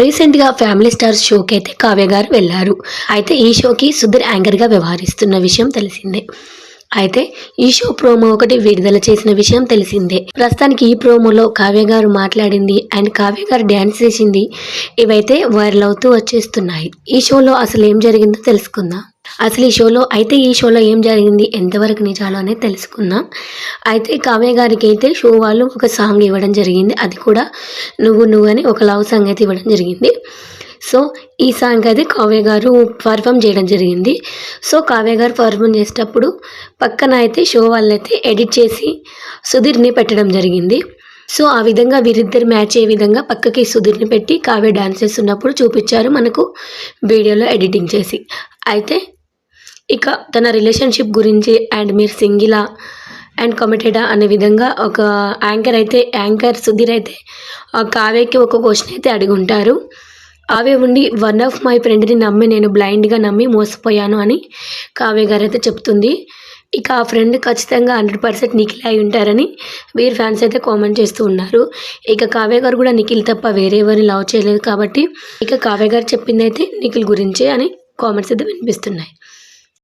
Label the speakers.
Speaker 1: రీసెంట్గా family star షోకి అయితే కావ్య గారు వెళ్ళారు. అయితే ఈ షోకి సుధీర్ యాంకర్గా వ్యవహరిస్తున్న విషయం తెలిసిందే. అయితే ఈ షో ప్రోమో ఒకటి విడుదల చేసిన విషయం తెలిసిందే. ప్రస్తుతానికి ఈ ప్రోమోలో కావ్య గారు మాట్లాడింది అండ్ కావ్య గారు డ్యాన్స్ చేసింది ఇవైతే వైరల్ అవుతూ వచ్చేస్తున్నాయి. ఈ షోలో అసలు ఏం జరిగిందో తెలుసుకుందాం. అసలు ఈ షోలో అయితే ఈ షోలో ఏం జరిగింది ఎంతవరకు నిజాలు అనేది తెలుసుకుందాం. అయితే కావ్య గారికి అయితే షో వాళ్ళు ఒక సాంగ్ ఇవ్వడం జరిగింది. అది కూడా నువ్వు నువ్వు అని ఒక లవ్ సాంగ్ అయితే ఇవ్వడం జరిగింది. సో ఈ సాంగ్ అయితే కావ్య గారు పర్ఫామ్ చేయడం జరిగింది. సో కావ్య గారు పర్ఫామ్ చేసేటప్పుడు పక్కన అయితే షో వాళ్ళైతే ఎడిట్ చేసి సుధీర్ని పెట్టడం జరిగింది. సో ఆ విధంగా వీరిద్దరు మ్యాచ్ అయ్యే విధంగా పక్కకి సుధీర్ని పెట్టి కావ్య డాన్స్ చేస్తున్నప్పుడు చూపించారు మనకు వీడియోలో ఎడిటింగ్ చేసి. అయితే ఇక తన రిలేషన్షిప్ గురించి అండ్ మీరు సింగిలా అండ్ కమిటెడా అనే విధంగా ఒక యాంకర్ అయితే యాంకర్ సుధీర్ అయితే ఆ కావ్యకి ఒక క్వశ్చన్ అయితే అడిగి ఉంటారు. ఆవే ఉండి వన్ ఆఫ్ మై ఫ్రెండ్ని నమ్మి నేను బ్లైండ్గా నమ్మి మోసపోయాను అని కావ్య గారు అయితే చెప్తుంది. ఇక ఆ ఫ్రెండ్ ఖచ్చితంగా హండ్రెడ్ పర్సెంట్ నిఖిల్ అయి ఉంటారని వీరి ఫ్యాన్స్ అయితే కామెంట్ చేస్తూ ఉన్నారు. ఇక కావ్య గారు కూడా నిఖిల్ తప్ప వేరే ఎవరిని లవ్ చేయలేదు కాబట్టి ఇక కావ్య గారు చెప్పింది అయితే నిఖిల్ గురించే అని కామెంట్స్ అయితే వినిపిస్తున్నాయి.